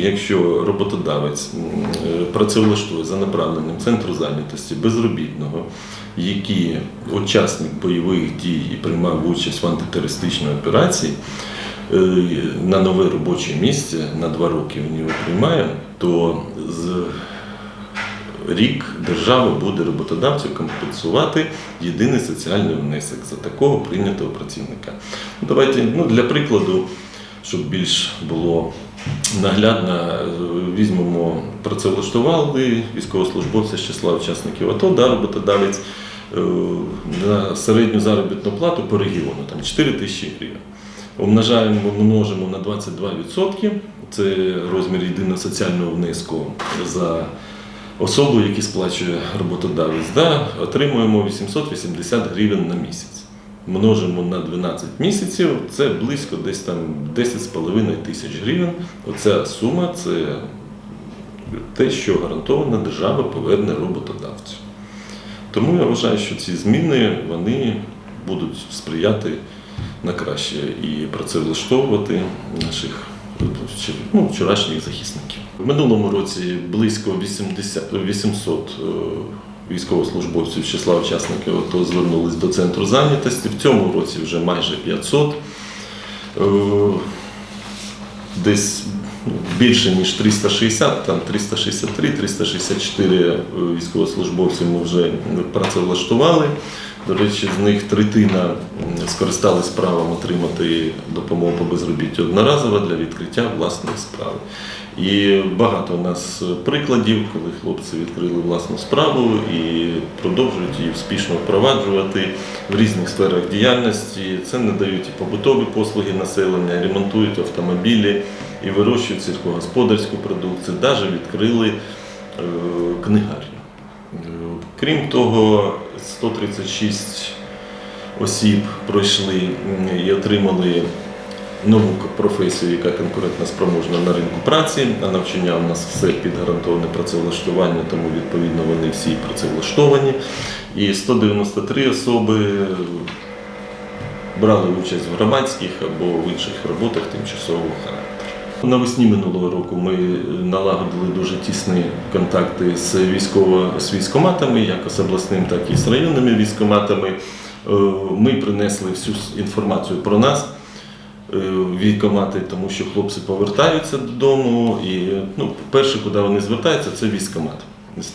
якщо роботодавець е, працевлаштує за направленням центру зайнятості безробітного, який учасник бойових дій і приймав участь в антитерористичній операції, е, на нове робоче місце на два роки він його приймає, то з рік держава буде роботодавцю компенсувати єдиний соціальний внесок за такого прийнятого працівника. Давайте ну, для прикладу, щоб більш було наглядно, візьмемо працевлаштували військовослужбовця з числа учасників АТО, да, роботодавець е, на середню заробітну плату по регіону, там 4 тисячі гривень. Умножаємо, множимо на 22%, це розмір єдиного соціального внеску за особу, яку сплачує роботодавець, да, отримуємо 880 гривень на місяць. Множимо на 12 місяців, це близько десь там 10,5 тисяч гривень. Оця сума це те, що гарантована держава поверне роботодавцю. Тому я вважаю, що ці зміни вони будуть сприяти на краще і працевлаштовувати наших ну, вчорашніх захисників. В минулому році близько 80, 800 е, військовослужбовців з числа учасників АТО звернулись до центру зайнятості. В цьому році вже майже 500. Е, Десь ну, більше ніж 360, там 363, 364 е, військовослужбовців ми вже працевлаштували. До речі, з них третина м, скористались правом отримати допомогу по безробіттю одноразово для відкриття власної справи. І багато у нас прикладів, коли хлопці відкрили власну справу і продовжують її успішно впроваджувати в різних сферах діяльності. Це надають і побутові послуги населення, ремонтують автомобілі і вирощують сільськогосподарську продукцію. Навіть відкрили е, книгарню. Крім того, 136 осіб пройшли і отримали нову професію, яка конкурентно спроможна на ринку праці. А навчання у нас все під гарантоване працевлаштування, тому відповідно вони всі працевлаштовані. І 193 особи брали участь в громадських або в інших роботах тимчасового характеру. Навесні минулого року ми налагодили дуже тісні контакти з військово з військоматами, як з обласним, так і з районними військоматами. Е, Ми принесли всю інформацію про нас е, військомати, тому що хлопці повертаються додому. І ну, перше, куди вони звертаються, це військомат.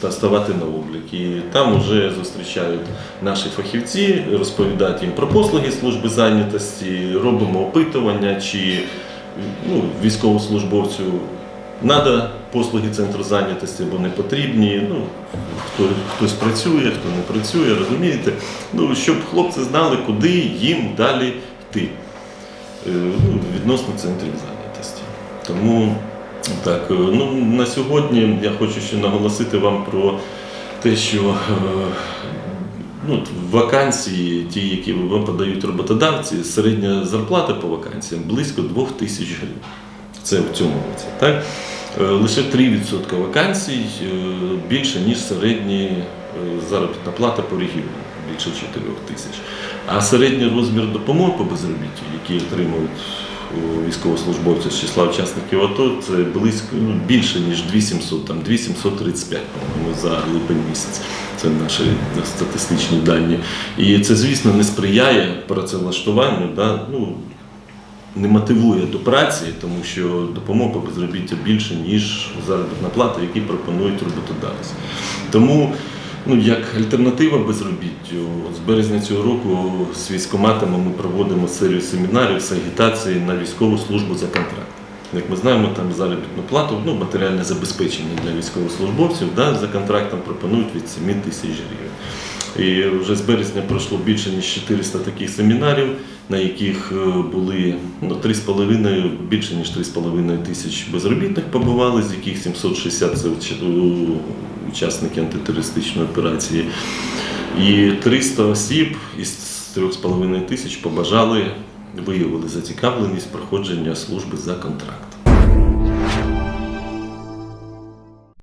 Ставати на облік. І там вже зустрічають наші фахівці, розповідають їм про послуги служби зайнятості, робимо опитування, чи ну, військовослужбовцю треба послуги центру зайнятості або не потрібні. Ну, хто, хтось працює, хто не працює, розумієте? Ну, щоб хлопці знали, куди їм далі йти е, ну, відносно центрів зайнятості. Тому так, е, ну, на сьогодні я хочу ще наголосити вам про те, що е, ну, вакансії, ті, які вам подають роботодавці, середня зарплата по вакансіям близько 2 тисяч гривень. Це в цьому році. Так? Е, Лише 3% вакансій е, більше, ніж середня е, заробітна плата по регіону, більше 4 тисяч. А середній розмір допомоги по безробіттю, які отримують е, військовослужбовці з числа учасників АТО, це близько ну, більше, ніж 2700, там 2735, по-моєму, за липень місяць. Це наші статистичні дані. І це, звісно, не сприяє працевлаштуванню. Да? Ну, не мотивує до праці, тому що допомога по безробіттю більше, ніж заробітна плата, які пропонують роботодавці. Тому, ну, як альтернатива безробіттю, з березня цього року з військоматами ми проводимо серію семінарів з агітації на військову службу за контракт. Як ми знаємо, там заробітну плату, ну, матеріальне забезпечення для військовослужбовців да, за контрактом пропонують від 7 тисяч гривень. І вже з березня пройшло більше ніж 400 таких семінарів, на яких е, були ну, 3,5, більше ніж 3,5 тисяч безробітних побували, з яких 760 це учасники антитерористичної операції. І 300 осіб із 3,5 тисяч побажали, виявили зацікавленість проходження служби за контракт.